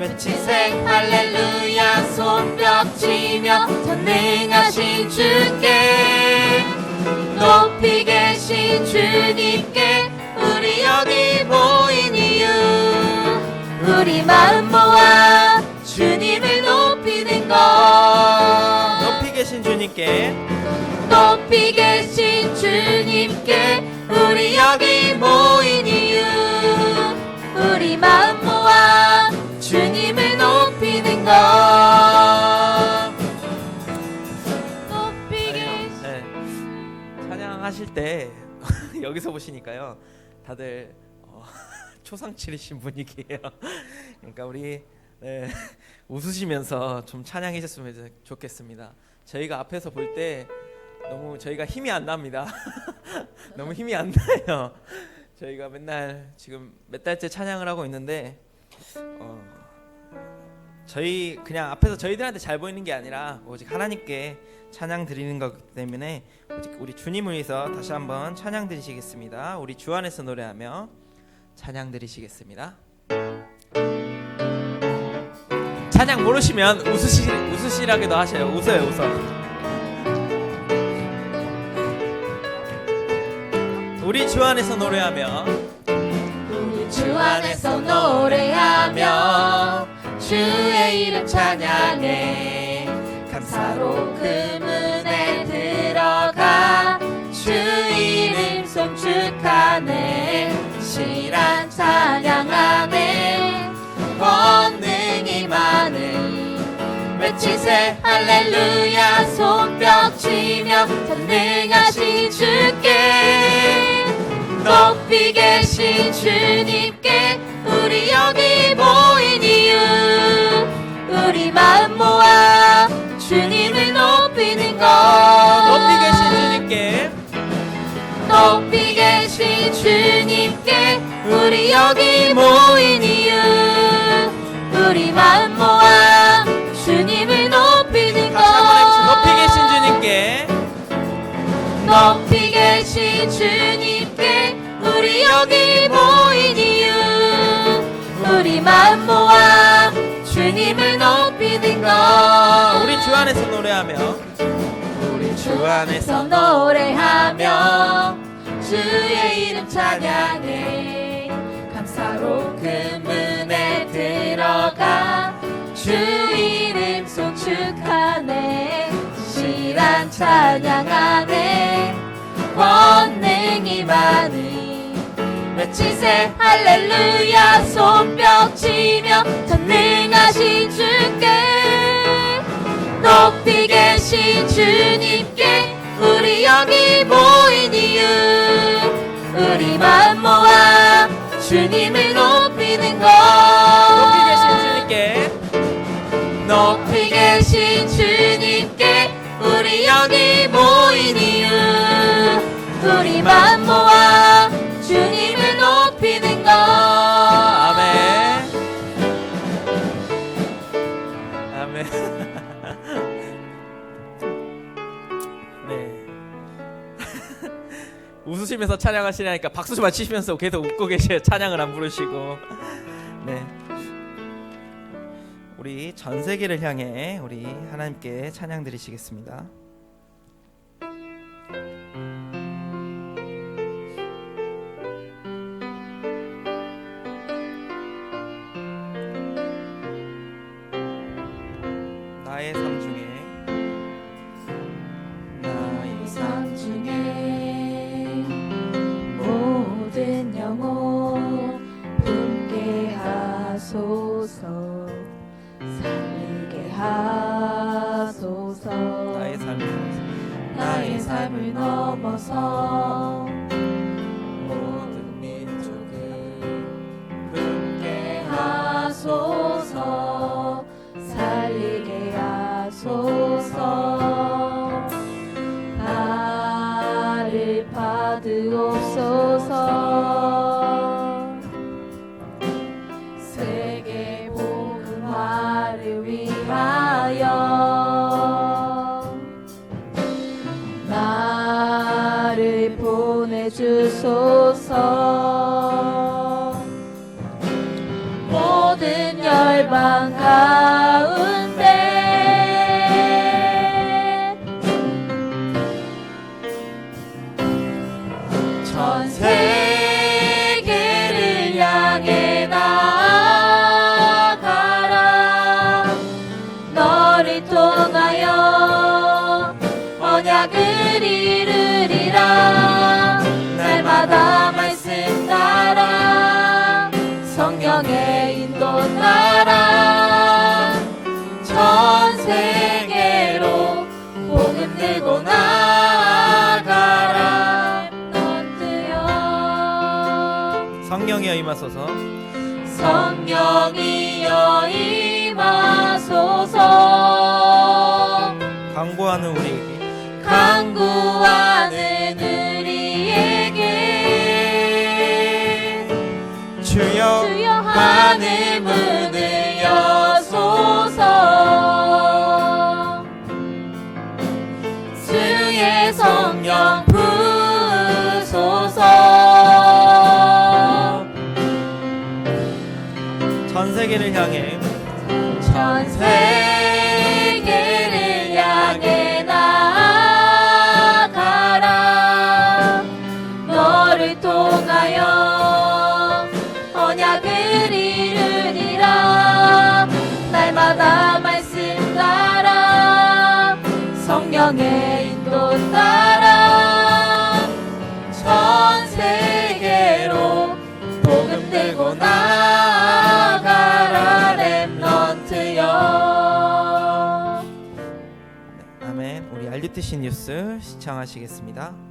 외치세 할렐루야 손뼉치며 전능하신 주께. 높이 계신 주님께 우리 여기 모인 이유. 우리 마음 모아 주님을 높이는 것. 높이 계신 주님께. 높이 계신 주님께 우리 여기 모인 하실 때 여기서 보시니까요. 다들 어, 초상치르신 분위기예요. 그러니까 우리 네, 웃으시면서 좀 찬양해줬으면 좋겠습니다. 저희가 앞에서 볼 때 너무 저희가 힘이 안 납니다. 너무 힘이 안 나요. 저희가 맨날 지금 몇 달째 찬양을 하고 있는데 어, 저희 그냥 앞에서 저희들한테 잘 보이는 게 아니라 오직 하나님께 찬양 드리는 거기 때문에 오직 우리 주님을 위해서 다시 한번 찬양 드리시겠습니다. 우리 주 안에서 노래하며 찬양 드리시겠습니다. 찬양 모르시면 웃으시 웃으시라기도 하셔요. 웃어요, 웃어. 우리 주 안에서 노래하며 우리 주 안에서 노래하며 주의 이름 찬양해. 감사로 그 문에 들어가 주 이름 송축하네. 실한 찬양하네 권능이 많은 외치세 할렐루야 손뼉치며 전능하신 주께 높이 계신 주님께 우리 여기 모인 이유. 우리 마음 모아 주님을 높이는 것. 높이 계신 주님께. 높이 계신 주님께 우리 여기 모인 이유. 우리 마음 모아 주님을 높이는 것. 우리 주 안에서 노래하며. 우리 주 안에서 서 노래하며. 주의 이름 찬양해 들어가 주 이름 송축하네. 실한 찬양 하네 권능이 많으니 외치세 할렐루야. 손뼉치며 전능하신 주께 높이 계신 주님께 우리 여기 모인 이유 우리 마음 모아 주님을 높이는 것 계신 주님께 우리 여기 모인 이유 우리 마음 모아 주님을 높이는 것. 아멘. 아멘. 네. 웃으시면서 찬양하시려니까 박수 좀 치시면서 계속 웃고 계셔요. 찬양을 안 부르시고. 네 우리 전 세계를 향해 우리 하나님께 찬양 드리시겠습니다. 나의 삶을 넘어서 모든 민족을 품게 하소서 살리게 하소서. 나를 받으옵소서. 세계 복음화를 위하 보내주소서. 모든 열 열방 가 세계로 복음 들고 나가라. 넌트여. 성령이여 임하소서. 성령이여 임하소서. 강구하는 우리에게 향해 전 세계를 향해 나아가라. 너를 통하여 언약을 이루리라. 날마다 말씀 따라 성령의 알류티시 뉴스 시청하시겠습니다